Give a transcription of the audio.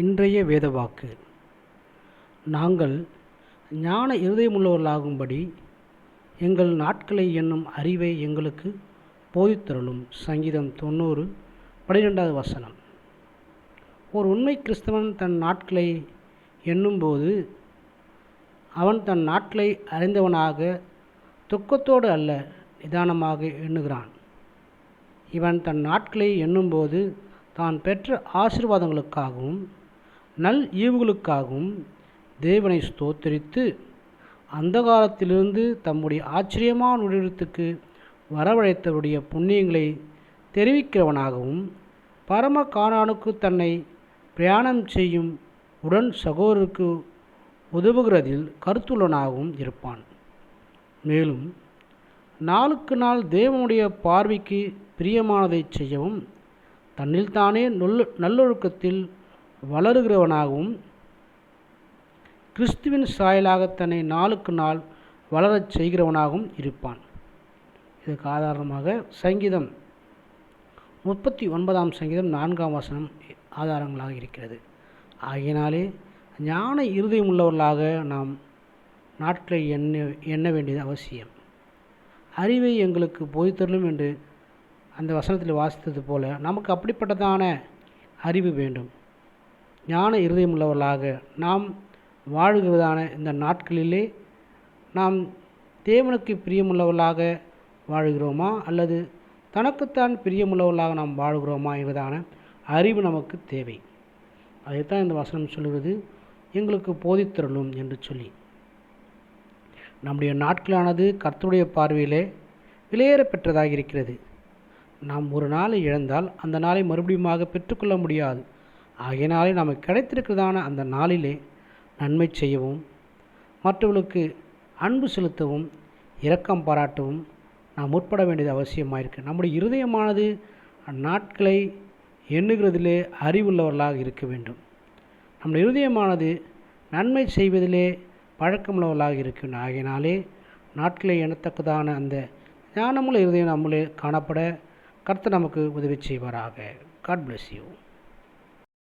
இன்றைய வேதவாக்கு நாங்கள் ஞான இருதயமுள்ளவர்களாகும்படி எங்கள் நாட்களை எண்ணும் அறிவை எங்களுக்கு போதித்தருளும். சங்கீதம் தொண்ணூறு பனிரெண்டாவது வசனம். ஒரு உண்மை கிறிஸ்தவன் தன் நாட்களை எண்ணும்போது அவன் தன் நாட்களை அறிந்தவனாக துக்கத்தோடு அல்ல நிதானமாக எண்ணுகிறான். இவன் தன் நாட்களை எண்ணும்போது தான் பெற்ற ஆசீர்வாதங்களுக்காகவும் நல் ஈவுகளுக்காகவும் தேவனை ஸ்தோத்தரித்து அந்த காலத்திலிருந்து தம்முடைய ஆச்சரியமான உடலத்துக்கு வரவழைத்தவருடைய புண்ணியங்களை தெரிவிக்கிறவனாகவும் பரம காணானுக்கு தன்னை பிரயாணம் செய்யும் உடன் சகோதரருக்கு உதவுகிறதில் கருத்துள்ளவனாகவும் இருப்பான். மேலும் நாளுக்கு நாள் தேவனுடைய பார்வைக்கு பிரியமானதை செய்யவும் தன்னில்தானே நல்ல நல்லொழுக்கத்தில் வளருகிறவனாகவும் கிறிஸ்துவின் சாயலாக தன்னை நாளுக்கு நாள் வளரச் செய்கிறவனாகவும் இருப்பான். இதுக்கு ஆதாரமாக சங்கீதம் முப்பத்தி ஒன்பதாம் சங்கீதம் நான்காம் வசனம் ஆதாரங்களாக இருக்கிறது. ஆகையினாலே ஞான இருதயம் உள்ளவர்களாக நாம் நாட்களை எண்ண எண்ண வேண்டியது அவசியம். அறிவை எங்களுக்கு போதித்தரலும் என்று அந்த வசனத்தில் வாசித்தது போல நமக்கு அப்படிப்பட்டதான அறிவு வேண்டும். ஞான இருதயமுள்ளவர்களாக நாம் வாழுகிறதான இந்த நாட்களிலே நாம் தேவனுக்கு பிரியமுள்ளவர்களாக வாழுகிறோமா? அல்லது தனக்குத்தான் பிரியமுள்ளவர்களாக நாம் வாழ்கிறோமா? என்பதான அறிவு நமக்கு தேவை. அதைத்தான் இந்த வசனம் சொல்கிறது. எங்களுக்கு போதித்தருளும் என்று சொல்லி. நம்முடைய நாட்களானது கர்த்தருடைய பார்வையிலே விலையேற பெற்றதாக இருக்கிறது நாம் ஒரு நாளை இழந்தால் அந்த நாளை மறுபடியுமாக பெற்றுக்கொள்ள முடியாது. ஆகையினாலே நமக்கு கிடைத்திருக்கிறதான அந்த நாளிலே நன்மை செய்யவும் மற்றவர்களுக்கு அன்பு செலுத்தவும் இரக்கம் பாராட்டவும் நாம் முற்பட வேண்டியது அவசியமாக இருக்குது நம்முடைய இருதயமானது நாட்களை எண்ணுகிறதிலே அறிவுள்ளவர்களாக இருக்க வேண்டும். நம்முடைய இருதயமானது நன்மை செய்வதிலே பழக்கமுள்ளவர்களாக இருக்கும் ஆகையினாலே நாட்களை எண்ணத்தக்கதான அந்த ஞானமுள்ள இருதயம் நம்மளே காணப்பட கர்த்தர் நமக்கு உதவி செய்வாராக. God bless you